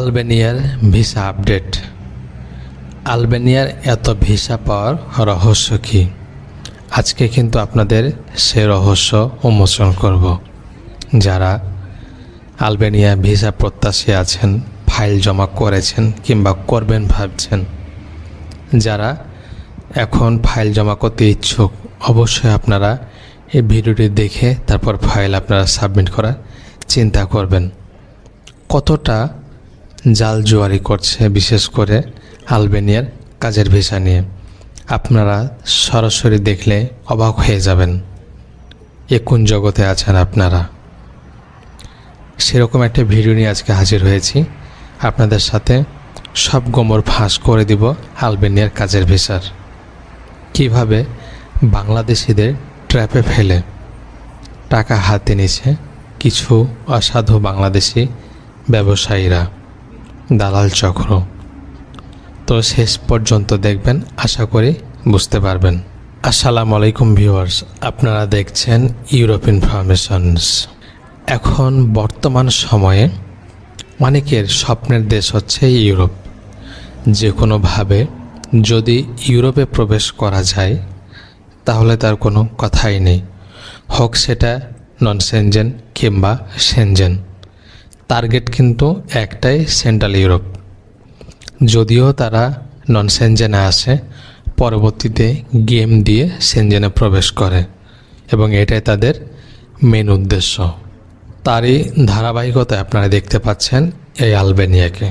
আলবেনিয়ার visa update. আলবেনিয়ার এত visa পাওয়ার রহস্য কী? আজকে কিন্তু আপনাদের সে রহস্য উন্মোচন করব। যারা আলবেনিয়া ভিসা প্রত্যাশী আছেন, ফাইল জমা করেছেন কিংবা করবেন ভাবছেন, যারা এখন ফাইল জমা করতে ইচ্ছুক, অবশ্যই আপনারা এই ভিডিওটি দেখে তারপর ফাইল আপনারা সাবমিট করার চিন্তা করবেন। কতটা জাল জুয়ারি করছে, বিশেষ করে আলবেনিয়ার কাজের ভিসা নিয়ে। আপনারা সরাসরি দেখলে অবাক হয়ে যাবেন এ কোন জগতে আছেন আপনারা। সেরকম একটা ভিডিও নিয়ে আজকে হাজির হয়েছি। আপনাদের সাথে সব গোমর ফাঁস করে দিব আলবেনিয়ার কাজের ভিসার। কীভাবে বাংলাদেশিদের ট্র্যাপে ফেলে, টাকা হাতে নিছে কিছু অসাধু বাংলাদেশি ব্যবসায়ীরা। দালাল চক্র। তো শেষ পর্যন্ত দেখবেন, আশা করি বুঝতে পারবেন। আসসালামু আলাইকুম ভিউয়ার্স, আপনারা দেখছেন ইউরোপ ইনফরমেশনস এখন বর্তমান সময়ে অনেকের স্বপ্নের দেশ হচ্ছে ইউরোপ। যে কোনোভাবে যদি ইউরোপে প্রবেশ করা যায়, তাহলে তার কোনো কথাই নেই। হোক সেটা নন সেনজেন কিংবা সেনজেন। টার্গেট কিন্তু একটাই সেন্ট্রাল ইউরোপ যদিও তারা নন সেনজেনে আসে পরবর্তীতে গেম দিয়ে সেনজেনে প্রবেশ করে এবং এটাই তাদের মেন উদ্দেশ্য। তারই ধারাবাহিকতায় আপনারা দেখতে পাচ্ছেন এই আলবেনিয়াকে।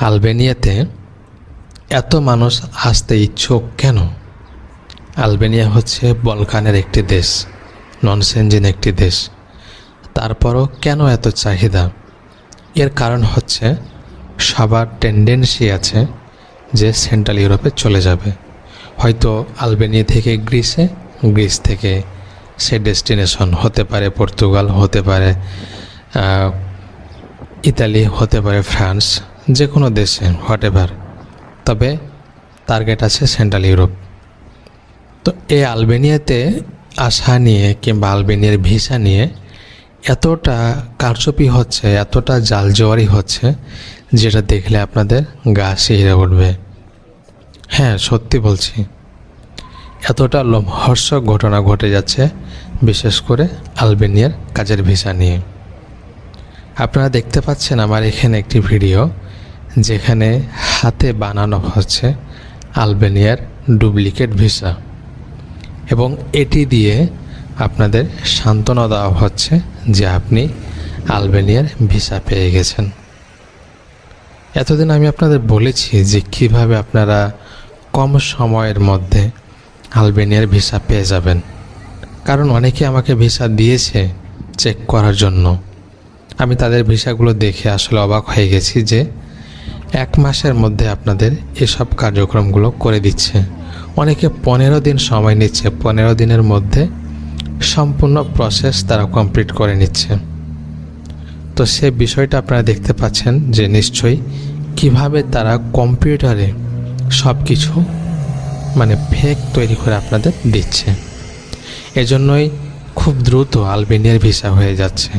আলবেনিয়াতে এত মানুষ আসতে ইচ্ছুক কেন? আলবেনিয়া হচ্ছে বলকানের একটি দেশ নন সেনজেন একটি দেশ। তারপরও কেন এত চাহিদা? এর কারণ হচ্ছে, সবার টেন্ডেন্সি আছে যে সেন্ট্রাল ইউরোপে চলে যাবে। হয়তো আলবেনিয়া থেকে গ্রিসে, গ্রিস থেকে সে ডেস্টিনেশন হতে পারে, পর্তুগাল হতে পারে ইতালি হতে পারে, ফ্রান্স যে কোনো দেশে হোয়াট এভার তবে টার্গেট আছে সেন্ট্রাল ইউরোপ তো এই আলবেনিয়াতে আসা নিয়ে কিংবা আলবেনিয়ার ভিসা নিয়ে এতটা কারচুপি হচ্ছে, এতটা জাল জোয়ারি হচ্ছে, যেটা দেখলে আপনাদের গা শিহরে উঠবে। হ্যাঁ সত্যি বলছি। এতটা লোমহর্ষক ঘটনা ঘটে যাচ্ছে, বিশেষ করে আলবেনিয়ার কাজের ভিসা নিয়ে। আপনারা দেখতে পাচ্ছেন আমার এখানে একটি ভিডিও, যেখানে হাতে বানানো হচ্ছে আলবেনিয়ার ডুপ্লিকেট ভিসা। এবং এটি দিয়ে আপনাদের সান্ত্বনা দেওয়া হচ্ছে যে আপনি আলবেনিয়ার ভিসা পেয়ে গেছেন। এতদিন আমি আপনাদের বলেছি যে কীভাবে আপনারা কম সময়ের মধ্যে আলবেনিয়ার ভিসা পেয়ে যাবেন। কারণ অনেকে আমাকে ভিসা দিয়েছে চেক করার জন্য। আমি তাদের ভিসাগুলো দেখে আসলে অবাক হয়ে গেছি যে এক মাসের মধ্যে আপনাদের এসব কার্যক্রমগুলো করে দিচ্ছে। অনেকে পনেরো দিন সময় নিচ্ছে। পনেরো দিনের মধ্যে সম্পূর্ণ প্রসেস তারা কমপ্লিট করে নিচ্ছে। তো সে বিষয়টা আপনারা দেখতে পাচ্ছেন যে নিশ্চয়ই কীভাবে তারা কম্পিউটারে সব কিছু মানে ফেক তৈরি করে আপনাদের দিচ্ছে। এজন্যই খুব দ্রুত আলবেনিয়ার ভিসা হয়ে যাচ্ছে।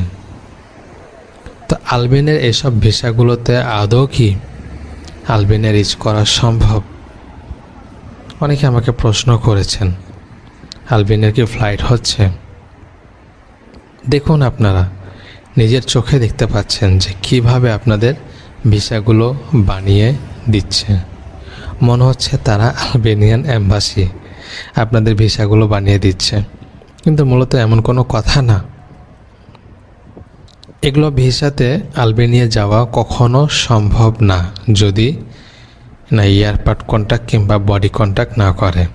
তো আলবেনের এসব ভিসাগুলোতে আদৌ কি আলবেনিয়া রিচ করা সম্ভব? অনেকে আমাকে প্রশ্ন করেছেন। আলবেনিয়ার কি ফ্লাইট হচ্ছে? দেখুন আপনারা, নিজের চোখে দেখতে পাচ্ছেন যে কীভাবে আপনাদের ভিসাগুলো বানিয়ে দিচ্ছে। মনে হচ্ছে তারা আলবেনিয়ান অ্যাম্বাসি আপনাদের ভিসাগুলো বানিয়ে দিচ্ছে। কিন্তু মূলত এমন কোনো কথা না। এগুলো ভিসাতে আলবেনিয়া যাওয়া কখনো সম্ভব না, যদি না এয়ারপার্ট কন্ট্যাক্ট কিংবা বডি কন্ট্যাক্ট না করে।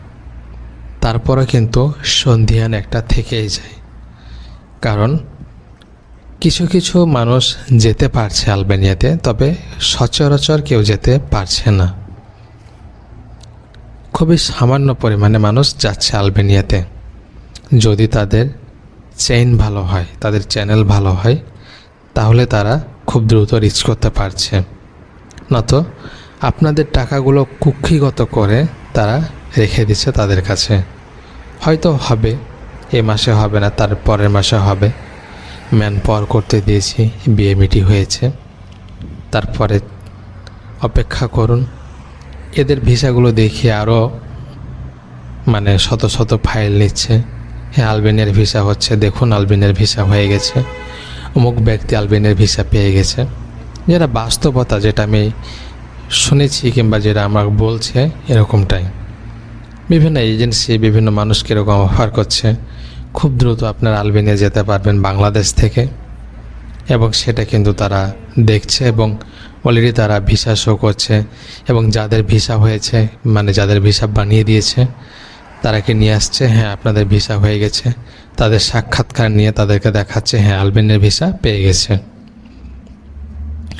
তারপরে কিন্তু সন্ধিয়ান একটা থেকেই যায়। কারণ কিছু কিছু মানুষ যেতে পারছে আলবেনিয়াতে, তবে সচরাচর কেউ যেতে পারছে না। খুবই সামান্য পরিমাণে মানুষ যাচ্ছে আলবেনিয়াতে। যদি তাদের চেইন ভালো হয়, তাদের চ্যানেল ভালো হয়, তাহলে তারা খুব দ্রুত রিচ করতে পারছে। নয়তো আপনাদের টাকাগুলো কুক্ষিগত করে তারা রেখে দিচ্ছে তাদের কাছে। হয়তো হবে। এ মাসে হবে না, তার পরের মাসে হবে। ম্যান পর করতে দিয়েছি, বিয়ে মিটি হয়েছে। তারপরে অপেক্ষা করুন। এদের ভিসাগুলো দেখিয়ে আরও মানে শত শত ফাইল নিচ্ছে। হ্যাঁ আলবেনিয়ার ভিসা হচ্ছে, দেখুন আলবেনিয়ার ভিসা হয়ে গেছে। অমুক ব্যক্তি আলবেনিয়ার ভিসা পেয়ে গেছে। যেটা বাস্তবতা যেটা আমি শুনেছি কিংবা যেটা আমার বলছে, এরকমটাই। বিভিন্ন এজেন্সি বিভিন্ন মানুষকে এরকম অফার করছে। খুব দ্রুত আপনার আলবেনিয়া যেতে পারবেন বাংলাদেশ থেকে এবং সেটা কিন্তু তারা দেখছে এবং অলরেডি তারা ভিসা শো করছে এবং যাদের ভিসা হয়েছে মানে যাদের ভিসা বানিয়ে দিয়েছে, তারাকে নিয়ে আসছে হ্যাঁ আপনাদের ভিসা হয়ে গেছে। তাদের সাক্ষাৎকার নিয়ে তাদেরকে দেখাচ্ছে হ্যাঁ আলবেনিয়ার ভিসা পেয়ে গেছে।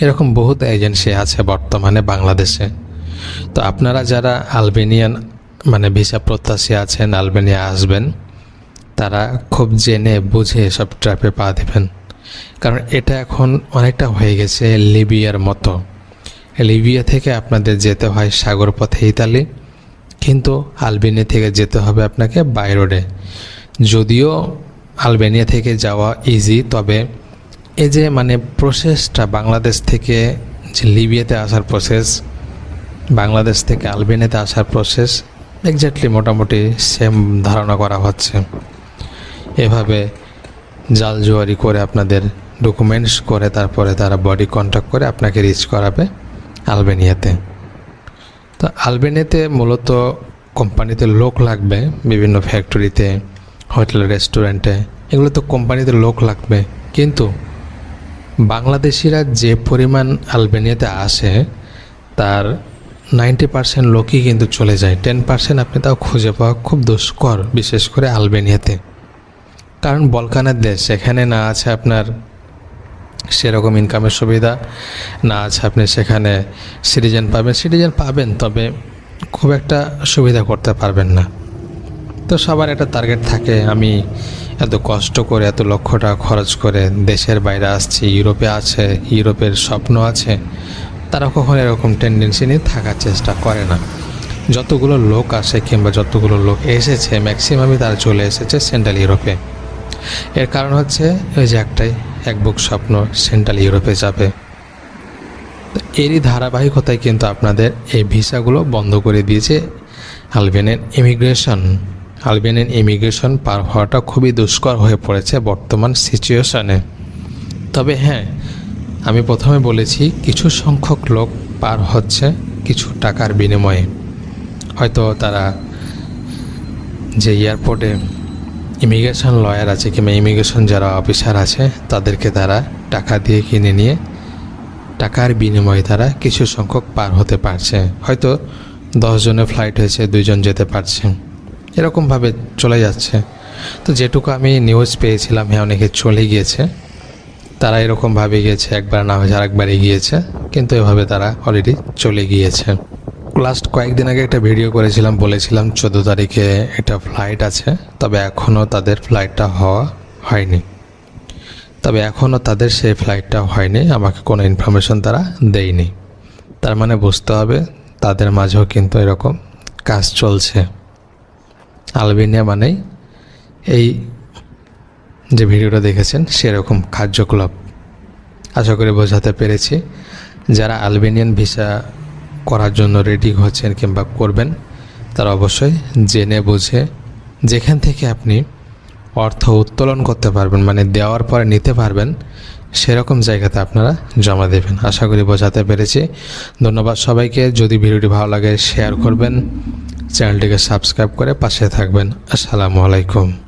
এরকম বহুত এজেন্সি আছে বর্তমানে বাংলাদেশে। তো আপনারা যারা আলবেনিয়ান মানে ভিসা প্রত্যাশী আছেন, আলবেনিয়া আসবেন, তারা খুব জেনে বুঝে সব ট্র্যাপে পা দেবেন। কারণ এটা এখন অনেকটা হয়ে গেছে লিবিয়ার মতো। লিবিয়া থেকে আপনাদের যেতে হয় সাগর পথে ইতালি, কিন্তু আলবেনিয়া থেকে যেতে হবে আপনাকে বাই রোডে যদিও আলবেনিয়া থেকে যাওয়া ইজি তবে এই যে মানে প্রসেসটা বাংলাদেশ থেকে যে লিবিয়াতে আসার প্রসেস বাংলাদেশ থেকে আলবেনিয়াতে আসার প্রসেস এক্স্যাক্টলি মোটামুটি সেম ধারণা করা হচ্ছে। এভাবে জাল জুয়ারি করে আপনাদের ডকুমেন্টস করে তারপরে তারা বডি কন্ট্যাক্ট করে আপনাকে রিচ করাবে আলবেনিয়াতে। তো আলবেনিয়াতে মূলত কোম্পানিতে লোক লাগবে, বিভিন্ন ফ্যাক্টরিতে হোটেল রেস্টুরেন্টে এগুলো তো কোম্পানিতে লোক লাগবে। কিন্তু বাংলাদেশিরা যে পরিমাণ আলবেনিয়াতে আসে, তার নাইনটি পার্সেন্ট লোকই কিন্তু চলে যায়। টেন পার্সেন্ট আপনি তাও খুঁজে পাওয়া খুব দুষ্কর, বিশেষ করে আলবেনিয়াতে। কারণ বলকানের দেশ, এখানে না আছে আপনার সেরকম ইনকামের সুবিধা, না আছে আপনি সেখানে সিটিজেন পাবেন। সিটিজেন পাবেন, তবে খুব একটা সুবিধা করতে পারবেন না। তো সবার একটা টার্গেট থাকে, আমি এত কষ্ট করে, এত লক্ষ টাকা খরচ করে দেশের বাইরে আসছি, ইউরোপে আছে, ইউরোপের স্বপ্ন আছে তারা কখনো এরকম টেন্ডেন্সি নিয়ে থাকার চেষ্টা করে না। যতগুলো লোক আসে কিংবা যতগুলো লোক এসেছে ম্যাক্সিমামই তারা চলে এসেছে সেন্ট্রাল ইউরোপে এর কারণ হচ্ছে ওই যে একটাই এক বুক স্বপ্ন সেন্ট্রাল ইউরোপে যাবে। এরই ধারাবাহিকতায় কিন্তু আপনাদের এই ভিসাগুলো বন্ধ করে দিয়েছে আলবেনিয়ান ইমিগ্রেশন আলবেনিয়ান ইমিগ্রেশন পার হওয়াটা খুবই দুষ্কর হয়ে পড়েছে বর্তমান সিচুয়েশনে তবে হ্যাঁ আমি প্রথমে বলেছি, কিছু সংখ্যক লোক পার হচ্ছে কিছু টাকার বিনিময়ে। হয়তো তারা যে এয়ারপোর্টে ইমিগ্রেশন লয়ার আছে কিংবা ইমিগ্রেশন যারা অফিসার আছে, তাদেরকে তারা টাকা দিয়ে কিনে নিয়ে টাকার বিনিময়ে তারা কিছু সংখ্যক পার হতে পারছে। হয়তো দশ জনের ফ্লাইট হয়েছে, দুইজন যেতে পারছে। এরকমভাবে চলে যাচ্ছে। তো যেটুকু আমি নিউজ পেয়েছিলাম হ্যাঁ অনেকে চলে গিয়েছে। তারা এরকমভাবে গিয়েছে, একবার না হয়েছে আরেকবারে গিয়েছে কিন্তু এভাবে তারা অলরেডি চলে গিয়েছে। লাস্ট কয়েকদিন আগে একটা ভিডিও করেছিলাম, বলেছিলাম চোদ্দ তারিখে একটা ফ্লাইট আছে, তবে এখনও তাদের ফ্লাইটটা হওয়া হয়নি। তবে এখনও তাদের সেই ফ্লাইটটা হয়নি, আমাকে কোনো ইনফরমেশন তারা দেয়নি। তার মানে বুঝতে হবে, তাদের মাঝেও কিন্তু এরকম কাজ চলছে। আলবেনিয়া মানেই এই যে ভিডিওটা দেখেছেন, সেরকম কার্যকলাপ আশা করি বোঝাতে পেরেছি। যারা আলবেনিয়ান ভিসা করার জন্য রেডি হচ্ছেন কিংবা করবেন, তারা অবশ্যই জেনে বুঝে যেখান থেকে আপনি অর্থ উত্তোলন করতে পারবেন মানে দেওয়ার পরে নিতে পারবেন, সেরকম জায়গাতে আপনারা জমা দেবেন। আশা করি বোঝাতে পেরেছি। ধন্যবাদ সবাইকে। যদি ভিডিওটি ভালো লাগে শেয়ার করবেন। চ্যানেলটিকে সাবস্ক্রাইব করে পাশে থাকবেন। আসসালামু আলাইকুম।